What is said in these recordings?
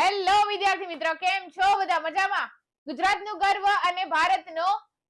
Hello વિદ્યાર્થી મિત્રો, કેમ છો? બધા મજામાં? ગુજરાતનું ગર્વ અને ભારતનો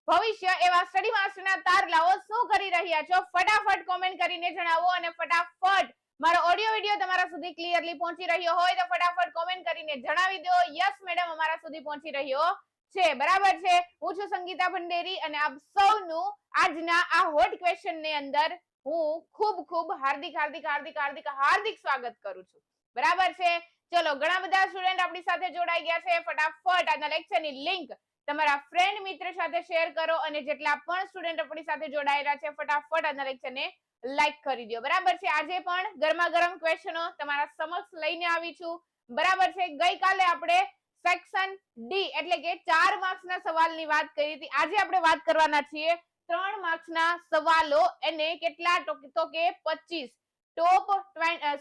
ભવિષ્ય એવા સ્ટડી માસ્ટરના તારલાઓ શું કરી રહ્યા છો? ફટાફટ કોમેન્ટ કરીને જણાવો અને ફટાફટ મારો ઓડિયો વિડિયો તમારા સુધી ક્લિયરલી પહોંચી રહ્યો હોય તો ફટાફટ કોમેન્ટ કરીને જણાવી દો. યસ મેડમ અમારા સુધી પહોંચી રહ્યો છે. બરાબર છે? હું છું સંગીતા ભંડેરી અને આપ સૌનું આજના આ હોટ ક્વેશ્ચનની અંદર હું ખૂબ ખૂબ હાર્દિક હાર્દિક હાર્દિક હાર્દિક હાર્દિક સ્વાગત કરું છું. બરાબર છે? ચલો, ઘણા બધા સ્ટુડન્ટ આપણી સાથે જોડાઈ ગયા છે. ફટાફટ આજના લેક્ચરની લિંક તમારા ફ્રેન્ડ મિત્ર સાથે શેર કરો અને જેટલા પણ સ્ટુડન્ટ આપણી સાથે જોડાયેલા છે, ફટાફટ આજના લેક્ચરને લાઈક કરી દો. બરાબર છે? આજે પણ ગરમા ગરમ ક્વેશ્ચનો તમારા સમક્ષ લઈને આવી છું. બરાબર છે? ગઈકાલે આપણે સેક્શન ડી એટલે કે ચાર માર્ક્સના સવાલની વાત કરી હતી. આજે આપણે વાત કરવાના છીએ ત્રણ માર્ક્સના સવાલો એને કેટલા તો કે 25 ટોપ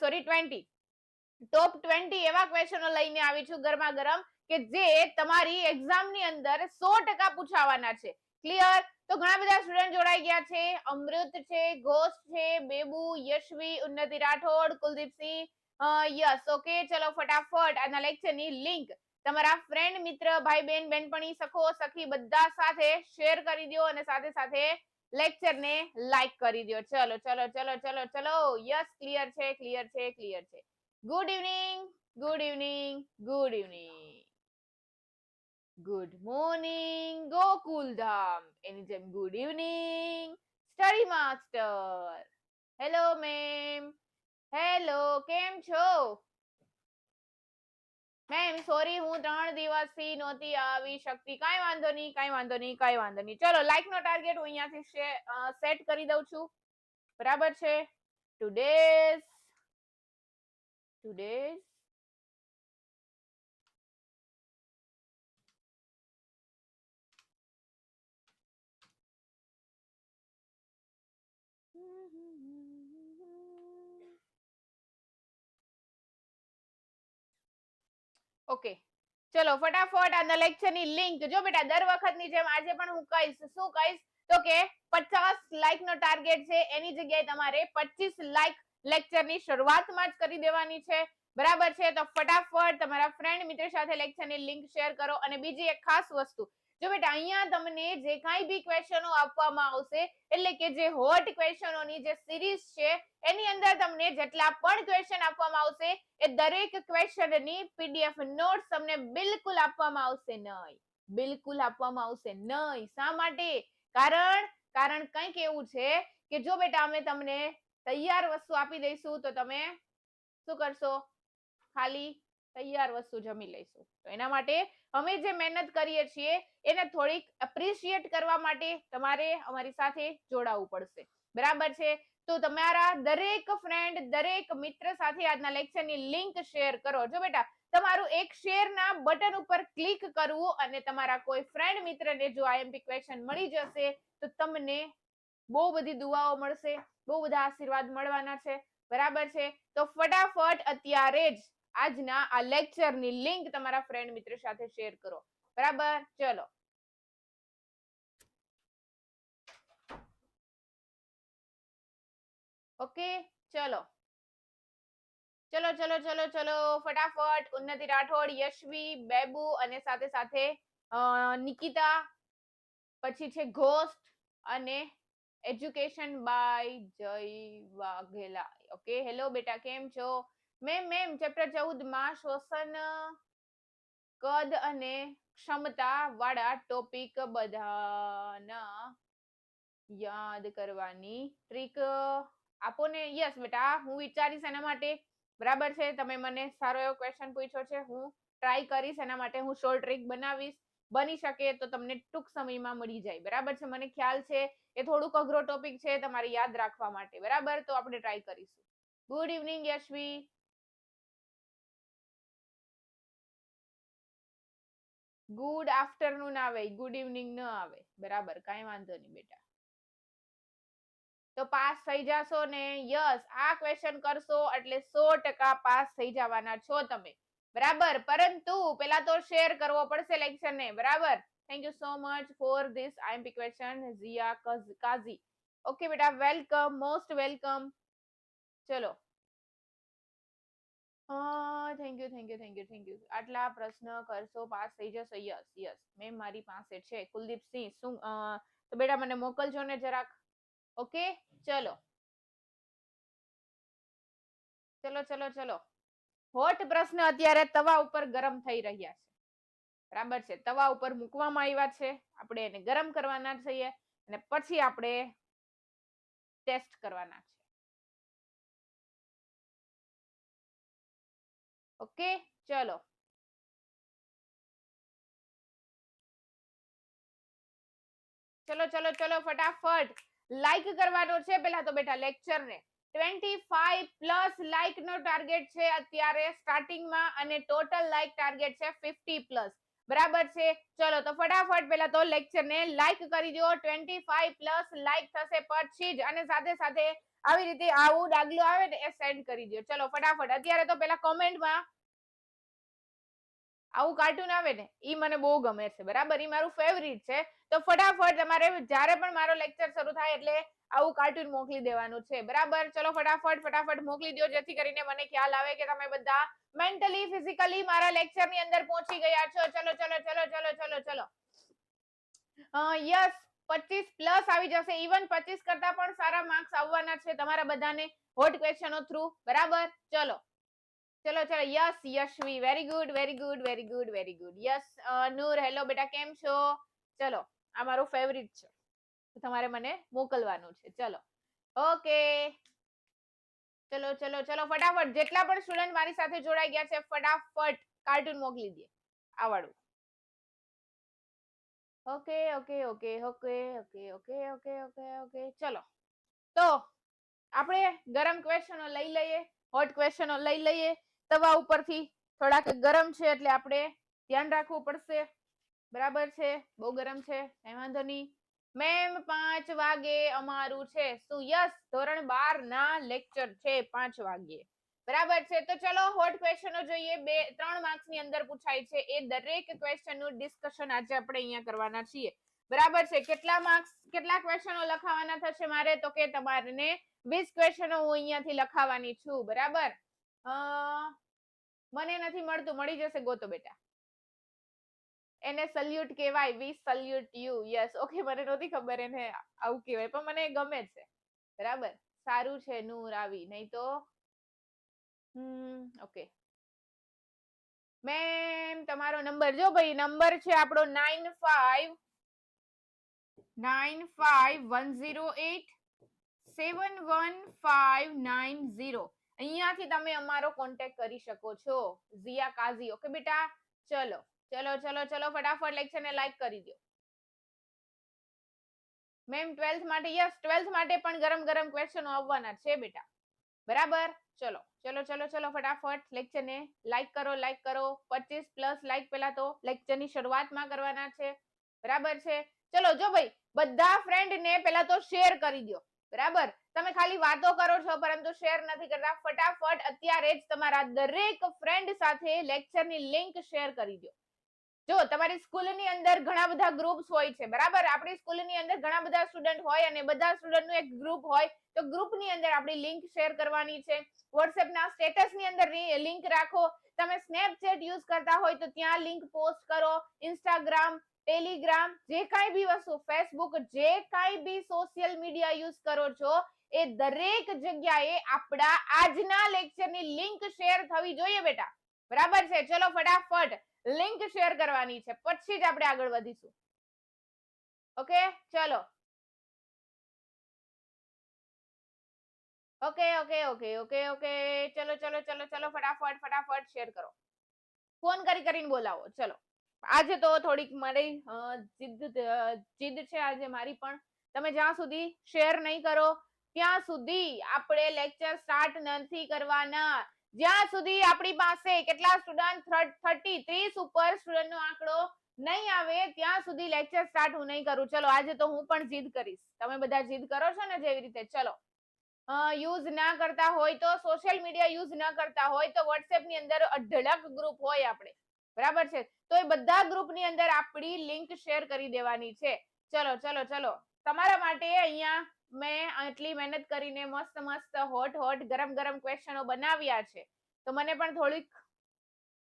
સોરી 20 ટોપ 20 એવા ક્વેશ્ચનો લઈને આવી છું ગરમા ગરમ કે જે તમારી એક્ઝામની અંદર 100% પૂછાવાના છે. ક્લિયર તો ઘણા બધા સ્ટુડન્ટ જોડાઈ ગયા છે. અમૃત છે, ઘોષ છે, બેબુ, યશવી, ઉન્નતિ રાઠોડ કુલદીપસિંહ યસ. ઓકે ચલો ફટાફટ આના લેક્ચરની લિંક તમારા ફ્રેન્ડ મિત્ર, ભાઈ બહેન બેનપણી, સખો, સખી બધા સાથે શેર કરી દો અને સાથે સાથે લેક્ચર ને લાઈક કરી દો. ચલો ચલો ચલો ચલો ચલો. યસ ક્લિયર છે ક્લિયર છે ક્લિયર છે. Good evening good evening good evening good morning Gokuldham એની જેમ good evening study master hello ma'am hello કેમ છો? મેમ સોરી હું ત્રણ દિવસથી નહોતી આવી શકતી. કાંઈ વાંધો નહીં, કાંઈ વાંધો નહીં, કાંઈ વાંધો નહીં. ચલો લાઈક નો ટાર્ગેટ હું અહીંયાથી સેટ કરી દઉં છું. બરાબર છે? ટુડેઝ ટુડેઝ ઓકે ચલો, ફટાફટ આના લેક્ચરની લિંક જો બેટા, દર વખતની જેમ આજે પણ હું કહીશ. શું કહીશ? તો કે પચાસ લાઈક નો ટાર્ગેટ છે. એની જગ્યાએ તમારે પચીસ લાઈક લેક્ચરની શરૂઆતમાં જ કરી દેવાની છે. બરાબર છે? તો ફટાફટ તમારા ફ્રેન્ડ મિત્ર સાથે લેક્ચરની લિંક શેર કરો અને બીજી એક ખાસ વસ્તુ. જો બેટા, અહીંયા તમને જે કાંઈ બી ક્વેશ્ચનો આપવામાં આવશે, એટલે કે જે હોટ ક્વેશ્ચનોની જે સિરીઝ છે, એની અંદર તમને જેટલા પણ ક્વેશ્ચન આપવામાં આવશે, એ દરેક ક્વેશ્ચનની પીડીએફ નોટ્સ તમને બિલકુલ આપવામાં આવશે નહીં. બિલકુલ આપવામાં આવશે નહીં. શા માટે? કારણ કારણ કંઈક એવું છે કે જો બેટા, અમે તમને તૈયાર વસ્તુ આપી દઈશું તો તમે શું કરશો? ખાલી તૈયાર વસ્તુ જમી લઈશું. તો એના માટે અમે જે મહેનત કરીએ છીએ, એને થોડીક એપ્રિશિએટ કરવા માટે તમારે અમારી સાથે જોડાવવું પડશે. બરાબર છે? તો તમારા દરેક ફ્રેન્ડ દરેક મિત્ર સાથે આજના લેક્ચરની લિંક શેર કરો. જો બેટા, તમારું એક શેરના બટન ઉપર ક્લિક કરવું અને તમારા કોઈ ફ્રેન્ડ મિત્રને જો આઈએમપી ક્વેશ્ચન મળી જશે, તો તમને બહુ બધી દુઆઓ મળશે. બહુ બધા આશીર્વાદ મળવાના છે. બરાબર છે? તો ફટાફટ અત્યારે જ આજના આ લેક્ચરની લિંક તમારા ફ્રેન્ડ મિત્ર સાથે શેર કરો. બરાબર? ચલો. ઓકે? ચલો. ચલો ચલો ચલો ચલો. ફટાફટ ઉન્નતિ રાઠોડ, યશવી, બેબુ અને સાથે સાથે નિકિતા, પછી છે ઘોસ્ટ અને એજ્યુકેશન બાય જય વાઘેલા ઓકે હેલો બેટા કેમ છો? મેમ મેમ ચેપ્ટર ચૌદમાં શ્વસન કદ અને ક્ષમતા વાળા ટોપિક બધાના યાદ કરવાની ટ્રીક આપો ને યસ બેટા, હું વિચારીશ એના માટે. બરાબર છે, તમે મને સારો એવો ક્વેશ્ચન પૂછ્યો છે. હું ટ્રાય કરીશ એના માટે. હું શોર્ટ ટ્રીક બનાવીશ. બની શકે તો તમને ટૂંક સમયમાં મળી જાય. બરાબર છે? મને ખ્યાલ છે એ થોડુંક અઘરો ટોપિક છે તમારે યાદ રાખવા માટે. બરાબર? તો આપણે ટ્રાય કરીશું. Good evening Yashvi good afternoon આવે. ગુડ ઇવનિંગ ન આવે. બરાબર? કાંઈ વાંધો નહીં બેટા. તો પાસ થઈ જાશો ને? યસ આ ક્વેશ્ચન કરશો એટલે સો ટકા પાસ થઈ જવાના છો તમે. બરાબર. પરંતુ પેલા તો શેર કરવો પડશે લેક્ચર ને. બરાબર? Thank you so much for this IMP question Zia Kazi okay બેટા વેલકમ મોસ્ટ વેલકમ ચલો. Thank you thank you thank you thank you આટલા પ્રશ્ન કરશો પાસ થઈ જશો? યસ યસ મેમ મારી પાસે છે. કુલદીપસિંહ શું તો બેટા, મને મોકલજો ને જરાક. ઓકે ચલો. ચલો ચલો ચલો. હોટ પ્રશ્ન અત્યારે તવા ઉપર ગરમ થઈ રહ્યા છે. બરાબર છે? તવા ઉપર મૂકવામાં આવ્યા છે. આપણે એને ગરમ કરવાના છીએ અને પછી આપણે ટેસ્ટ કરવાના છે. ઓકે? ચલો. ચલો ચલો ચલો, ફટાફટ. લાઈક કરવાનો છે. પેલા તો બેટા લેક્ચર ને. 25 પ્લસ લાઈક નો ટાર્ગેટ છે અત્યારે સ્ટાર્ટિંગમાં અને ટોટલ લાઈક ટાર્ગેટ છે 50 પ્લસ બરાબર છે? ચલો તો ફટાફટ પેલા તો લેક્ચર ને લાઈક કરી દો. 25 પ્લસ લાઈક થશે પછી જ અને સાથે સાથે આવી રીતે આવું ડાગલું આવે ને એ સેન્ડ કરી દો. ચલો ફટાફટ. અત્યારે તો પેલા કોમેન્ટમાં આવું કાર્ટૂન આવે ને એ મને બહુ ગમે છે. બરાબર? એ મારું ફેવરિટ છે. તો ફટાફટ તમારે જ્યારે પણ મારો લેક્ચર શરૂ થાય એટલે આવું કાર્ટૂન મોકલી દેવાનું છે. બરાબર? ચલો ફટાફટ ફટાફટ મોકલી દો જેથી કરીને મને ખ્યાલ આવે કે તમે બધા મેન્ટલી ફિઝિકલી મારા લેક્ચરની અંદર પહોંચી ગયા છો. ચલો ચલો ચલો ચલો ચલો ચલો. યસ પચીસ પ્લસ આવી જશે. ઇવન પચીસ કરતા પણ સારા માર્ક્સ આવવાના છે તમારા બધાને હોટ ક્વેશ્ચનો થ્રુ બરાબર? ચલો. ચલો ચલો. Yes Yashvi very good very good very good very good yes Noor hello બેટા, કેમ છો? ચલો, આ મારું ફેવરિટ છે. તમારે મને મોકલવાનું છે. ચલો. ઓકે. ચલો ચલો ચલો, ફટાફટ. જેટલા પણ સ્ટુડન્ટ મારી સાથે જોડાઈ ગયા છે, ફટાફટ કાર્ટૂન મોકલી દે. આવાળું okay okay okay okay okay okay okay okay okay. ચલો. તો આપણે ગરમ ક્વેશ્ચનો લઈ લઈએ હોટ ક્વેશ્ચનો લઈ લઈએ. તવા ઉપરથી થોડાક ગરમ છે એટલે આપણે ધ્યાન રાખવું પડશે. બરાબર છે? બહુ ગરમ છે. કઈ વાંધો નહીં. મેમ પાંચ વાગે અમારું છે. શું યસ? ધોરણ બાર ના લેક્ચર છે પાંચ વાગે. બરાબર છે? તો ચલો હોટ ક્વેશ્ચનો જોઈએ. બે, ત્રણ માર્ક્સની અંદર પૂછાય છે. એ દરેક ક્વેશ્ચનનું ડિસ્કશન આજે આપણે અહીંયા કરવાના છીએ. બરાબર છે? કેટલા માર્ક્સ કેટલા ક્વેશ્ચનો લખાવાના થશે મારે? તો કે તમારે વીસ ક્વેશ્ચનો હું અહીંયાથી લખાવાની છું. બરાબર? મને નથી મળતું. મળી જશે ગોતો બેટા. એને સલ્યુટ કહેવાય we salute you yes okay મને નહોતી ખબર એને આવું કહેવાય, પણ મને ગમે છે. બરાબર? સારું છે નૂર આવી. નહીં તો? હમ ઓકે મેમ, તમારો નંબર જો ભાઈ, નંબર છે આપણો nine five nine five one zero eight seven one five nine zero અહીંયાથી તમે અમારો કોન્ટેક્ટ કરી શકો છો. ઝિયા કાઝી. ઓકે બેટા? ચલો. ચલો ચલો ચલો, ફટાફટ લેક્ચર ને લાઈક કરી દો મેમ 12th માટે યસ 12th માટે પણ ગરમ ગરમ ક્વેશ્ચનો આવવાના છે બેટા. બરાબર? ચલો ચલો ચલો ચલો, ફટાફટ લેક્ચર ને લાઈક કરો લાઈક કરો. 25 પ્લસ લાઈક પહેલા તો લેક્ચરની શરૂઆતમાં કરવાના છે. બરાબર છે? ચલો, જો ભાઈ, બધા ફ્રેન્ડ ને પહેલા તો શેર કરી દો બરાબર? તમે ખાલી વાતો કરો છો, પરંતુ શેર નથી કરતા. ફટાફટ અત્યારે જ તમારા દરેક ફ્રેન્ડ સાથે લેક્ચરની લિંક શેર કરી દો જો, તમારી સ્કૂલની અંદર ઘણા બધા ગ્રુપ્સ હોય છે, બરાબર? આપણી સ્કૂલની અંદર ઘણા બધા સ્ટુડન્ટ હોય અને બધા સ્ટુડન્ટનું એક ગ્રુપ હોય, તો ગ્રુપની અંદર આપણી લિંક શેર કરવાની છે. વોટ્સએપના સ્ટેટસની અંદર લિંક રાખો. તમે સ્નેપચેટ યુઝ કરતા હોય તો ત્યાં લિંક પોસ્ટ કરો. ઇન્સ્ટાગ્રામ ટેલિગ્રામ જે કાંઈ બી વસ્તુ ફેસબુક જે કાંઈ બી સોશિયલ મીડિયા યુઝ કરો છો, એ દરેક જગ્યાએ આપણા આજના લેક્ચરની લિંક શેર થવી જોઈએ બેટા. બરાબર છે? ચલો, ફટાફટ. લિંક શેર કરવાની છે. પછી જ આપણે આગળ વધીશું. ઓકે ચલો. Okay okay okay okay okay ચલો ચલો ચલો ચલો, ફટાફટ ફટાફટ શેર કરો. ફોન કરી કરીને બોલાવો. ચલો. આજે તો થોડીક મારી જીદ જીદ છે આજે મારી, પણ તમે જ્યાં સુધી શેર નહીં કરો, ત્યાં સુધી આપણે લેક્ચર સ્ટાર્ટ નથી કરવાના. જ્યાં સુધી આપણી પાસે કેટલા સ્ટુડન્ટ થર્ટી ત્રીસ ઉપર સ્ટુડન્ટ નો આંકડો નહીં આવે, ત્યાં સુધી લેક્ચર સ્ટાર્ટ હું નહીં કરું. ચલો, આજે તો હું પણ જીદ કરીશ. તમે બધા જીદ કરો છો ને જેવી રીતે? ચલો. યુઝ ના કરતા હોય તો સોશિયલ મીડિયા યુઝ ના કરતા હોય તો વોટ્સએપની અંદર અઢળક ગ્રુપ હોય આપણે. બરાબર છે? તો એ બધા ગ્રુપની અંદર આપણી લિંક શેર કરી દેવાની છે. ચલો ચલો ચલો. તમારા માટે અહીંયા મેં આટલી મહેનત કરીને મસ્ત મસ્ત હોટ હોટ ગરમ ગરમ ક્વેશ્ચનો બનાવ્યા છે. તો મને પણ થોડીક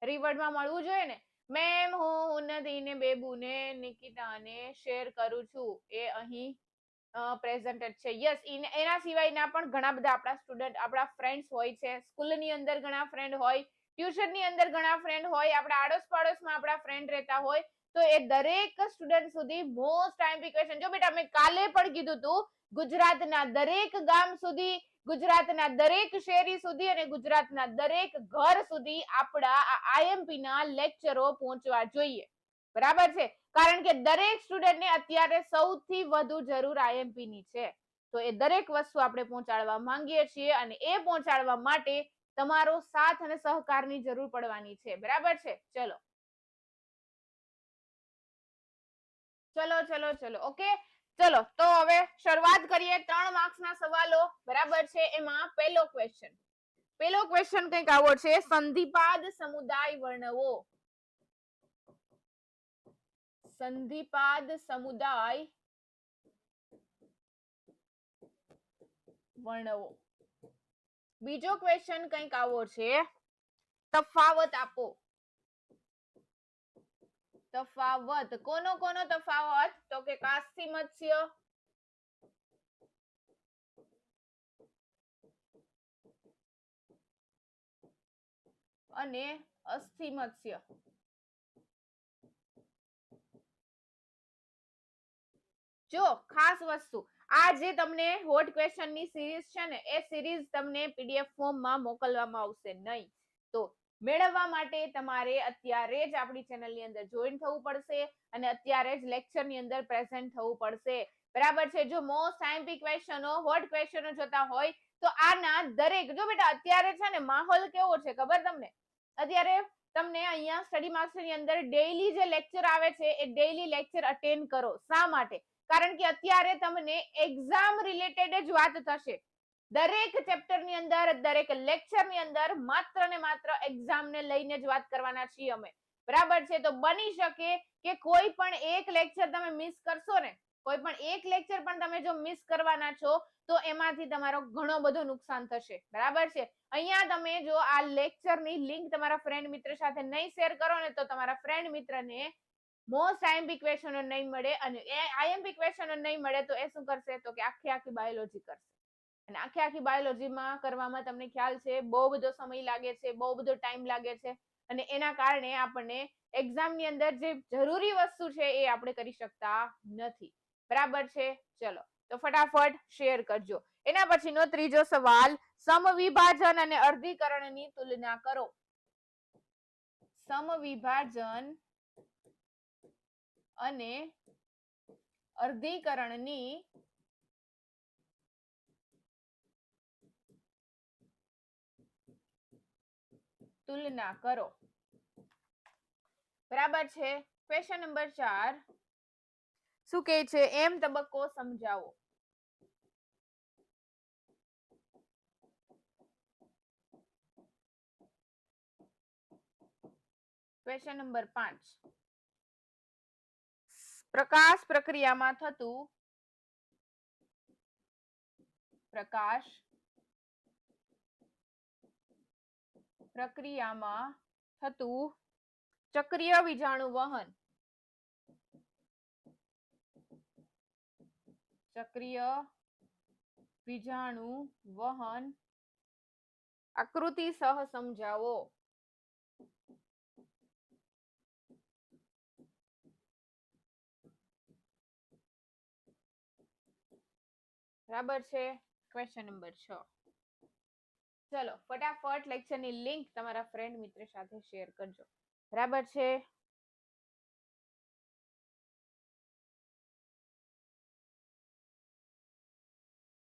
રિવર્ડમાં મળવું જોઈએ ને? મેમ, હું ઉન્નતિને, બેબુને, નિકિતાને શેર કરું છું. એ અહીં પ્રેઝન્ટેડ છે. યસ એના સિવાયના પણ ઘણા બધા આપણા સ્ટુડન્ટ આપણા ફ્રેન્ડ્સ હોય છે. સ્કૂલની અંદર ઘણા ફ્રેન્ડ હોય, ટ્યુશનની અંદર ઘણા ફ્રેન્ડ હોય, આપણા આડોશ પાડોશમાં આપણા ફ્રેન્ડ રહેતા હોય. તો એ દરેક સ્ટુડન્ટ સુધી મોસ્ટ ટાઈમ ક્વેશ્ચન જો બેટા, મેં કાલે પણ કીધું હતું ગુજરાતના દરેક ગામ સુધી, ગુજરાતના દરેક શેરી સુધી અને ગુજરાતના દરેક ઘર સુધી આપણા આ આઈએમપી ના લેક્ચરો પહોંચવા જોઈએ. બરાબર છે? કારણ કે દરેક સ્ટુડન્ટને અત્યારે સૌથી વધુ જરૂર આઈએમપી ની છે. તો એ દરેક વસ્તુ આપણે પહોંચાડવા માંગીએ છીએ અને એ પહોંચાડવા માટે તમારો સાથ અને સહકારની જરૂર પડવાની છે. બરાબર છે? ચલો. ચલો ચલો ચલો. ઓકે? ચલો, તો હવે શરૂઆત કરીએ ત્રણ માર્ક્સ ના સવાલો. બરાબર છે? એમાં પહેલો ક્વેશ્ચન પહેલો ક્વેશ્ચન કંઈક આવો છે, સંધિપાદ સમુદાય વર્ણવો. સંધિપાદ સમુદાય વર્ણવો. બીજો ક્વેશ્ચન કંઈક આવો છે, તફાવત આપો. તફાવત. કોનો કોનો તફાવત? તો કે કાસ્તી મત્સ્ય અને અસ્થિ મત્સ્ય જો, ખાસ વસ્તુ. આ જે તમને હોટ ક્વેશ્ચનની સિરીઝ છે ને, એ સિરીઝ તમને પીડીએફ ફોર્મમાં મોકલવામાં આવશે નહીં. તો મેળવવા માટે તમારે અત્યારે જ આપણી ચેનલની અંદર જોઈન થવું પડશે અને અત્યારે જ લેક્ચરની અંદર પ્રેઝન્ટ થવું પડશે. બરાબર છે? જો મોસ્ટ આઈએમપી ક્વેશ્ચનો હોટ ક્વેશ્ચનો જોતા હોય, તો આના દરેક, જો બેટા અત્યારે છે ને માહોલ કેવો છે ખબર તમને? અત્યારે તમને અહીંયા સ્ટડી માસ્ટરની અંદર ડેઈલી જે લેક્ચર આવે છે, એ ડેઈલી લેક્ચર અટેન્ડ કરો. શા માટે? કારણ કે અત્યારે તમને એક્ઝામ રિલેટેડ જ વાત થશે. દરેક ચેપ્ટરની અંદર, દરેક લેક્ચરની અંદર માત્ર ને માત્ર એક્ઝામ ને લઈને જ વાત કરવાના છીએ અમે. બરાબર છે? તો બની શકે કે કોઈ પણ એક લેક્ચર તમે મિસ કરશો ને, કોઈ પણ એક લેક્ચર પણ તમે જો મિસ કરવાના છો, તો એમાંથી તમારો ઘણો બધો નુકસાન થશે. બરાબર છે? અહીંયા તમે જો આ લેક્ચરની લિંક તમારા ફ્રેન્ડ મિત્ર સાથે નહીં શેર કરો ને, તો તમારા ફ્રેન્ડ મિત્રને મોસ્ટ આઈએમપી ક્વેશ્ચનો નહીં મળે અને એ આઈએમપી ક્વેશ્ચનો નહીં મળે, તો એ શું કરશે? તો કે આખી આખી બાયોલોજી કરશે. અને આખી આખી બાયોલોજીમાં કરવામાં તમને ખ્યાલ છે, બહુ બધો સમય લાગે છે, બહુ બધો ટાઈમ લાગે છે અને એના કારણે આપણને એક્ઝામની અંદર જે જરૂરી વસ્તુ છે એ આપણે કરી શકતા નથી. બરાબર છે? ચલો, તો ફટાફટ શેર કરજો. એના પછીનો ત્રીજો સવાલ, સમવિભાજન અને અર્ધીકરણની તુલના કરો. સમવિભાજન અને અર્ધીકરણની તુલના કરો. બરાબર છે? ક્વેશ્ચન નંબર ચાર. શું કહે છે? એમ તબક્કો સમજાવો. ક્વેશ્ચન નંબર પાંચ. પ્રકાશ પ્રક્રિયામાં થતું પ્રકાશ પ્રક્રિયામાં થતું ચક્રીય બીજાણુ વહન. ચક્રીય બીજાણુ વહન આકૃતિ સહ સમજાવો. બરાબર છે? ક્વેશ્ચન નંબર છ. ચલો, ફટાફટ લેક્ચરની લિંક તમારા ફ્રેન્ડ મિત્ર સાથે શેર કરજો. બરાબર છે?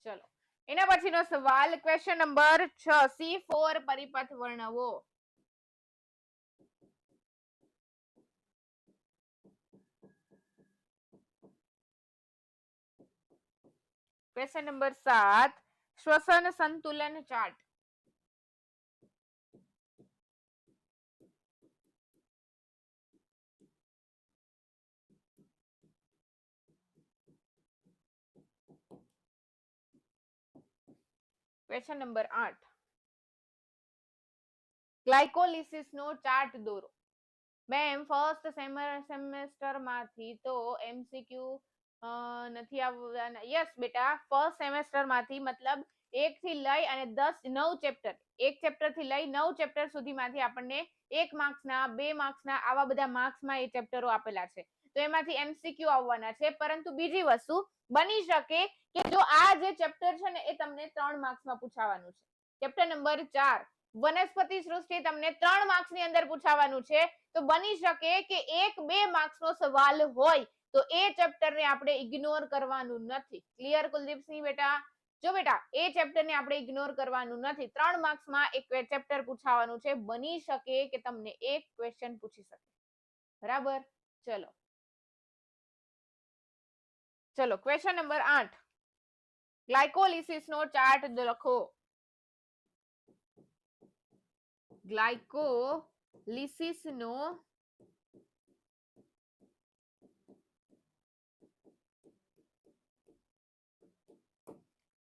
ચલો, એના પછીનો સવાલ ક્વેશ્ચન નંબર છ સી ફોર પરિપથ વર્ણવો. ક્વેશ્ચન નંબર સાત, શ્વસન સંતુલન ચાર્ટ. ક્વેશ્ચન નંબર આઠ ગ્લાયકોલિસિસ નો ચાર્ટ દોરો. મેમ ફર્સ્ટ સેમેસ્ટરમાંથી તો એમસીક્યુ નથી આવવાના. યસ બેટા ફર્સ્ટ સેમેસ્ટરમાંથી મતલબ એક થી લઈ અને દસ, નવ ચેપ્ટર એક ચેપ્ટરથી લઈ નવ ચેપ્ટર સુધીમાંથી આપણને એક માર્ક્સના બે માર્ક્સના આવા બધા માર્ક્સમાં એ ચેપ્ટરો આપેલા છે. તો એમાંથી એમસીક્યુ આવવાના છે. પરંતુ બીજી વસ્તુ બની શકે કે જો આ જે ચેપ્ટર છે ને એ તમને ત્રણ માર્ક્સમાં પૂછાવાનું છે. ચેપ્ટર નંબર ચાર, વનસ્પતિ સૃષ્ટિ તમને ત્રણ માર્ક્સની અંદર પૂછાવાનું છે. તો બની શકે કે એક બે માર્ક્સ નો સવાલ હોય તો એ ચેપ્ટર ને આપણે ઇગ્નોર કરવાનું નથી. ક્લિયર કુલદીપસિંહ બેટા? જો બેટા, એ ચેપ્ટર ને આપણે ઇગ્નોર કરવાનું નથી. ત્રણ માર્ક્સમાં એક ચેપ્ટર પૂછાવાનું છે. બની શકે કે તમને એક ક્વેશ્ચન પૂછી શકે. બરાબર? ચલો. ચલો ક્વેશ્ચન નંબર આઠ ગ્લાયકોલિસિસ નો ચાર્ટ લખો ગ્લાયકોલિસિસ નો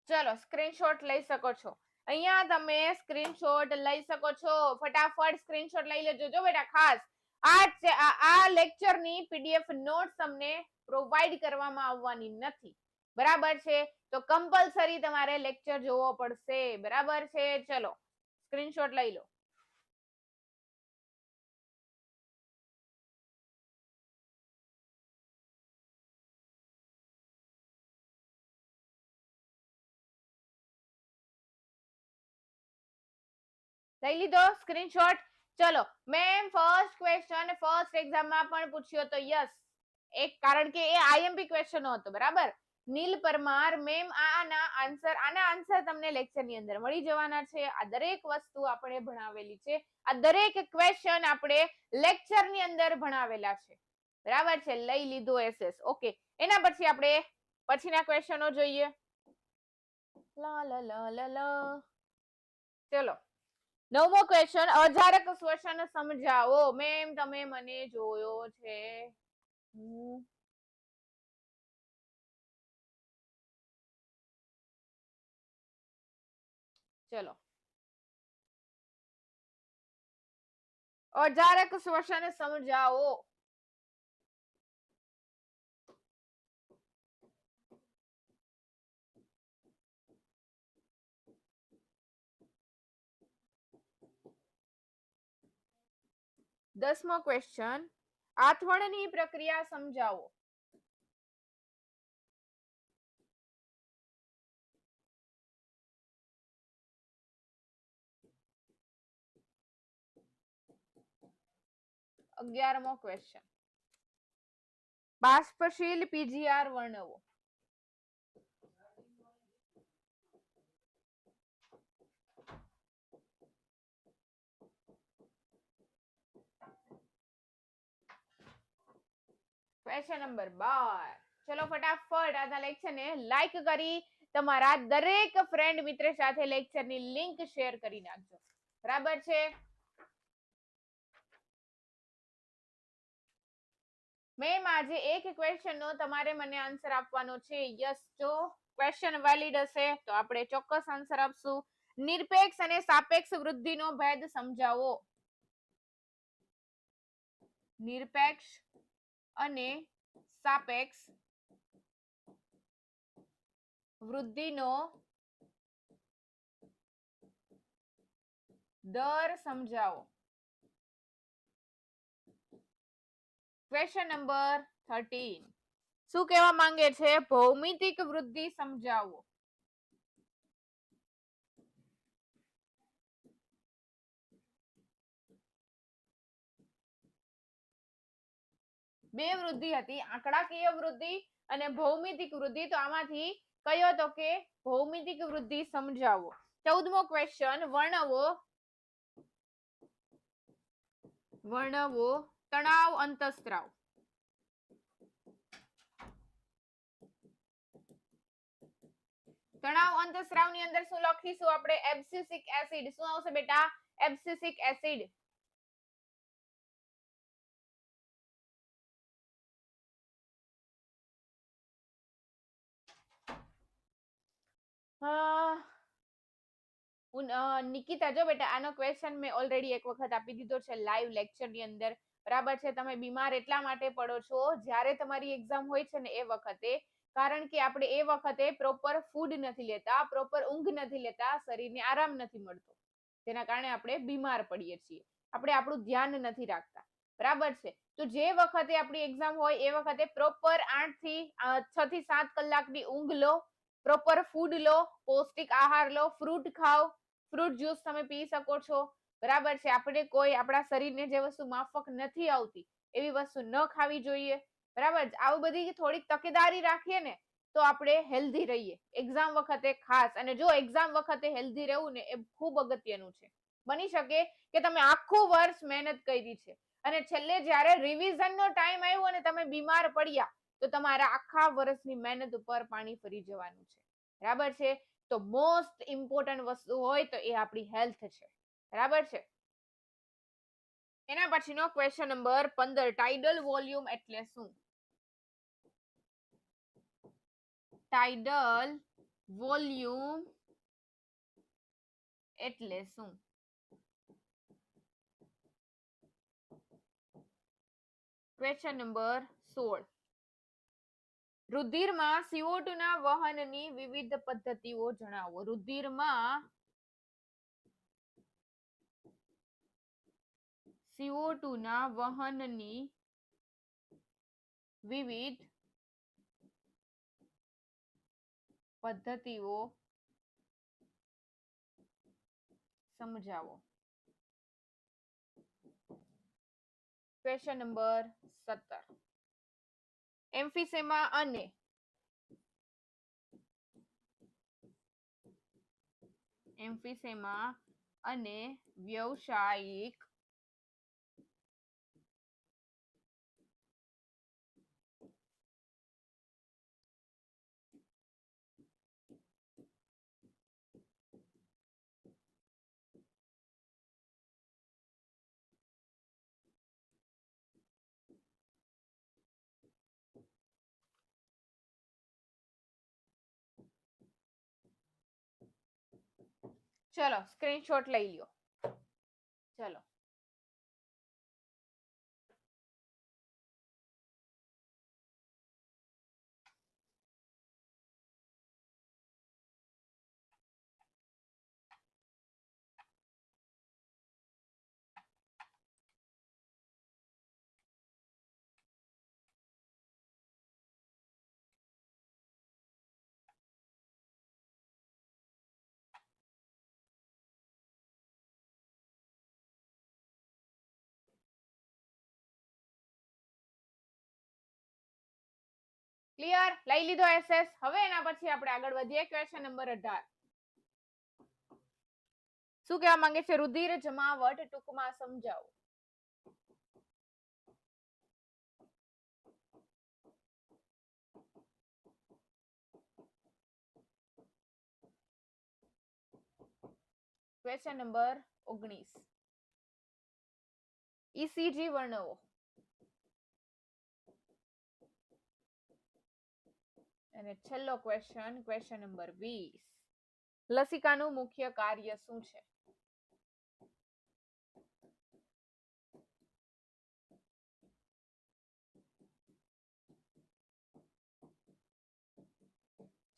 ચલો સ્ક્રીનશોટ લઈ શકો છો અહીંયા તમે સ્ક્રીનશોટ લઈ શકો છો ફટાફટ સ્ક્રીનશોટ લઈ લેજો જો બેટા ખાસ આ આ- આ લેક્ચરની પીડીએફ નોટ્સ તમને પ્રોવાઈડ કરવામાં આવવાની નથી. બરાબર છે? તો કમ્પલસરી તમારે લેક્ચર જોવો પડશે. બરાબર છે? ચલો સ્ક્રીનશોટ લઈ લો. લઈ લીધો સ્ક્રીનશોટ ચલો, મેમ ફર્સ્ટ ક્વેશ્ચન ફર્સ્ટ એક્ઝામમાં પણ પૂછ્યો તો યસ એક, કારણ કે એ આઈએમપી ક્વેશ્ચન હતો, બરાબર? નીલ પરમાર, મેમ આના આન્સર આના આન્સર તમને લેક્ચરની અંદર મળી જવાના છે. આ દરેક વસ્તુ આપણે ભણાવેલી છે. આ દરેક ક્વેશ્ચન આપણે લેક્ચરની અંદર ભણાવેલા છે. બરાબર છે? લઈ લીધો એસએસ ઓકે એના પછી આપણે પછીના ક્વેશ્ચનો જોઈએ. લા લા લા લા. ચલો. નવમો ક્વેશ્ચન અજારક શ્વસન સમજાવો. મેમ તમે મને જોયો છે. ચલો. અજારક શ્વસન સમજાવો. દસમો ક્વેશ્ચન આથવણની પ્રક્રિયા સમજાવો. અગિયારમો ક્વેશ્ચન બાષ્પશીલ પીજીઆર વર્ણવો. ક્વેશ્ચન નંબર બાર. ચલો ફટાફટ આ લેક્ચર ને લાઈક કરી તમારા દરેક ફ્રેન્ડ મિત્ર સાથે લેક્ચરની લિંક શેર કરી નાખજો. બરાબર છે? મેમ આજે એક ક્વેશ્ચન નો તમારે મને આન્સર આપવાનો છે. યસ જો ક્વેશ્ચન વેલિડ હશે, તો આપણે ચોક્કસ આન્સર આપશું. નિરપેક્ષ અને સાપેક્ષ વૃદ્ધિનો ભેદ સમજાવો. નિરપેક્ષ અને સાપેક્ષ વૃદ્ધિનો દર સમજાવો. ક્વેશ્ચન નંબર થર્ટીન શું કહેવા માંગે છે? ભૌમિતિક વૃદ્ધિ સમજાવો. બે વૃદ્ધિ હતી, આંકડાકીય વૃદ્ધિ અને ભૌમિતિક વૃદ્ધિ. તો આમાંથી કયો તો કે ભૌમિતિક વૃદ્ધિ સમજાવો. ચૌદમો ક્વેશ્ચન વર્ણવો વર્ણવો તણાવ અંતસ્ત્રાવ. તણાવ અંતસ્ત્રાવની અંદર શું લખીશું આપણે? Abscisic acid. શું આવશે બેટા? એબ્સિસિક એસિડ. નિકિતા, જો બેટા, આનો ક્વેશ્ચન મેં ઓલરેડી એક વખત આપી દીધો છે લાઈવ લેક્ચરની અંદર. બરાબર છે? તમે બીમાર એટલા માટે પડો છો જ્યારે તમારી એક્ઝામ હોય છે ને એ વખતે, કારણ કે આપણે એ વખતે પ્રોપર ફૂડ નથી લેતા પ્રોપર ઊંઘ નથી લેતા, શરીરને આરામ નથી મળતો. જેના કારણે આપણે બીમાર પડીએ છીએ. આપણે આપણું ધ્યાન નથી રાખતા. બરાબર છે? તો જે વખતે આપણી એક્ઝામ હોય એ વખતે પ્રોપર આઠથી છ થી સાત કલાકની ઊંઘ લો પ્રોપર ફૂડ લો, પૌષ્ટિક આહાર લો ફ્રૂટ ખાઓ ફ્રૂટ જ્યુસ તમે પી શકો છો. બરાબર છે? આપણે કોઈ આપણા શરીરને જે વસ્તુ માફક નથી આવતી, એવી વસ્તુ ન ખાવી જોઈએ. બરાબર આવું બધી થોડીક તકેદારી રાખીએ ને, તો આપણે હેલ્ધી રહીએ. એક્ઝામ વખતે ખાસ, અને જો એક્ઝામ વખતે હેલ્ધી રહેવું ને, એ ખૂબ અગત્યનું છે. બની શકે કે તમે આખું વર્ષ મહેનત કરી છે, અને છેલ્લે જ્યારે રિવિઝનનો ટાઈમ આવ્યો અને તમે બીમાર પડ્યા તો તમારા આખા વર્ષની મહેનત ઉપર પાણી ફરી જવાનું છે. બરાબર છે? તો મોસ્ટ ઇમ્પોર્ટન્ટ વસ્તુ હોય તો એ આપણી હેલ્થ છે. બરાબર છે? એના પછીનો ક્વેશ્ચન નંબર પંદર ટાઇડલ વોલ્યુમ એટલે શું? ટાઇડલ વોલ્યુમ એટલે શું? ક્વેશ્ચન નંબર સોળ. રુધિરમાં CO2 ના વહનની વિવિધ પદ્ધતિઓ જણાવો. રુધિરમાં CO2 ના વહનની વિવિધ પદ્ધતિઓ સમજાવો. ક્વેશ્ચન નંબર સત્તર. એમ્ફિસેમા અને એમ્ફિસેમા અને વ્યવસાયિક ચલો સ્ક્રીનશોટ લઈ લ્યો. ચલો. ક્લિયર લઈ લીધો એસએસ હવે એના પછી આપણે આગળ વધીએ. ક્વેશ્ચન નંબર અઢાર. શું કહેવા માંગે છે? રુધિર જમાવટ ટૂંકમાં સમજાવો. ક્વેશ્ચન નંબર ઓગણીસ. ઈસીજી વર્ણવો. અને છેલ્લો ક્વેશ્ચન ક્વેશ્ચન નંબર વીસ. લસિકાનું મુખ્ય કાર્ય શું છે?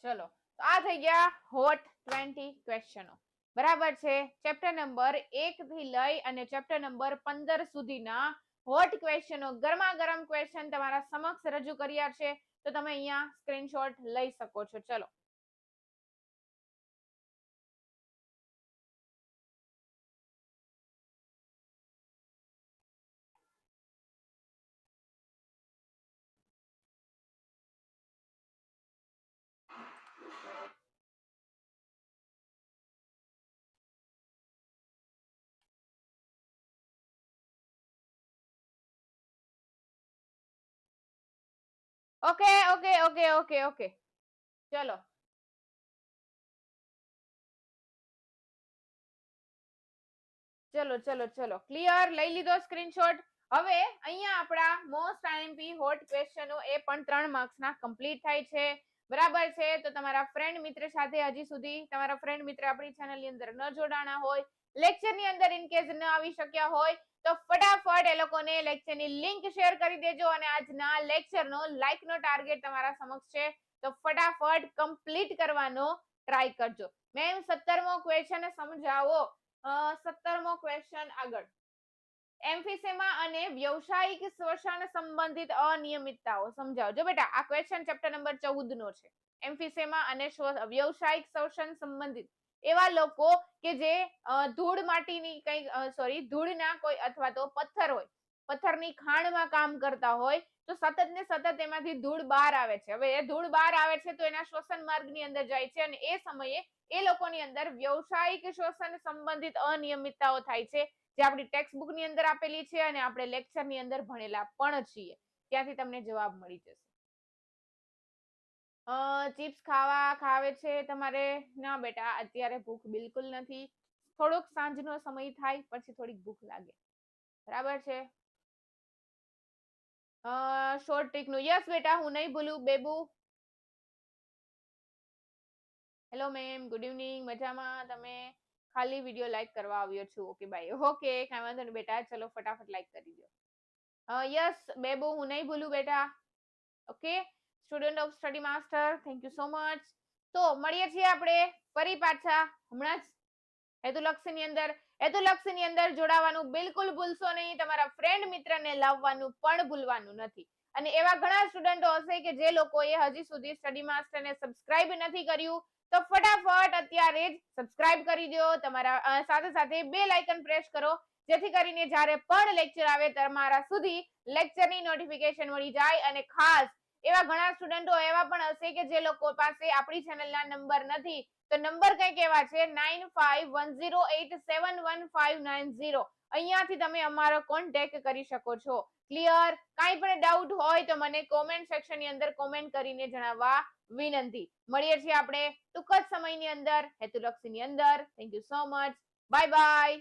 ચલો, તો આ થઈ ગયા હોટ ટ્વેન્ટી ક્વેશ્ચનો બરાબર છે? ચેપ્ટર નંબર એક થી લઈ અને ચેપ્ટર નંબર પંદર સુધીના હોટ ક્વેશ્ચનો ગરમા ગરમ ક્વેશ્ચન તમારા સમક્ષ રજૂ કર્યા છે. તો તમે અહીંયા સ્ક્રીનશોટ લઈ શકો છો. ચલો. Okay okay okay okay okay. ચલો. ચલો ચલો ચલો. ક્લિયર લઈ લીધો સ્ક્રીનશોટ હવે અહીંયા આપણા મોસ્ટ આઈએમપી હોટ ક્વેશ્ચનો એ પણ ત્રણ માર્ક્સ ના કમ્પ્લીટ થાય છે. બરાબર છે? તો તમારા ફ્રેન્ડ મિત્ર સાથે હજી સુધી તમારા ફ્રેન્ડ મિત્ર આપણી ચેનલની અંદર ન જોડાણા હોય લેક્ચરની અંદર ઇન કેસ ન આવી શક્યા હોય તો ફટાફટ એ લોકોને લેક્ચરની લિંક શેર કરી દેજો અને આજના લેક્ચર નો લાઈક નો ટાર્ગેટ તમારા સમક્ષ છે. તો ફટાફટ કમ્પ્લીટ કરવાનો ટ્રાય કરજો. મેમ સત્તરમો ક્વેશ્ચન સમજાવો. સત્તરમો ક્વેશ્ચન આગળ. એમ્ફિસેમા અને વ્યવસાયિક શોષણ સંબંધિત અનિયમિતતાઓ સમજાવજો. બેટા, આ ક્વેશ્ચન ચેપ્ટર નંબર ચૌદ નો છે. એમ્ફિસેમા અને વ્યવસાયિક શોષણ સંબંધિત એવા લોકો કે જે ધૂળ માટીની કઈ સોરી ધૂળના કોઈ અથવા તો પથ્થર હોય, પથ્થરની ખાણમાં કામ કરતા હોય, તો સતત ને સતત એમાંથી ધૂળ બહાર આવે છે. હવે એ ધૂળ બહાર આવે છે તો એના શ્વસન માર્ગની અંદર જાય છે અને એ સમયે એ લોકોની અંદર વ્યવસાયિક શ્વસન સંબંધિત અનિયમિતતાઓ થાય છે, જે આપણી ટેક્સ્ટ બુકની અંદર આપેલી છે અને આપણે લેક્ચરની અંદર ભણેલા પણ છીએ. ત્યાંથી તમને જવાબ મળી જશે. ચિપ્સ ખાવા ખાવે છે તમારે? ના બેટા, અત્યારે ભૂખ બિલકુલ નથી. થોડોક સાંજનો સમય થાય, પછી થોડીક ભૂખ લાગે. બરાબર છે? શોર્ટ ટ્રીકનું. યસ બેટા, હું નહીં ભૂલું, બેબુ. હેલો મેમ ગુડ ઇવનિંગ મજામાં? તમે ખાલી વીડિયો લાઈક કરવા આવ્યો છું. ઓકે બાય ઓકે કાંઈ વાંધો નહીં, બેટા. ચલો, ફટાફટ લાઈક કરી દો યસ બેબુ, હું નહીં ભૂલું, બેટા. Okay student of study master thank you so much તો મળીએ છીએ આપણે ફરી પાછા. હમણાં જ હેતુલક્ષની અંદર. હેતુલક્ષની અંદર જોડાવાનું બિલકુલ ભૂલશો નહીં. તમારા ફ્રેન્ડ મિત્રને લાવવાનું પણ ભૂલવાનું નથી. અને એવા ઘણા સ્ટુડન્ટો હશે કે જે લોકોએ હજી સુધી સ્ટડી માસ્ટરને સબસ્ક્રાઇબ નથી કર્યું, તો ફટાફટ અત્યારે જ સબસ્ક્રાઇબ કરી દો. તમારા સાથે સાથે બે લાઇકન પ્રેસ કરો. જેથી કરીને જ્યારે પણ લેક્ચર આવે, તમારા સુધી લેક્ચરની નોટિફિકેશન મળી જાય અને ખાસ એવા ઘણા સ્ટુડન્ટો એવા પણ હશે કે જે લોકો પાસે આપણી ચેનલના નંબર નથી. તો નંબર કંઈક એવા છે nine five one zero eight seven one five nine zero અહીંયાથી તમે અમારો કોન્ટેક્ટ કરી શકો છો. ક્લિયર કાંઈ પણ ડાઉટ હોય તો મને કોમેન્ટ સેક્શનની અંદર કોમેન્ટ કરીને જણાવવા વિનંતી. મળીએ છીએ આપણે ટૂંક જ સમયની અંદર હેતુલક્ષી ની અંદર. Thank you so much bye bye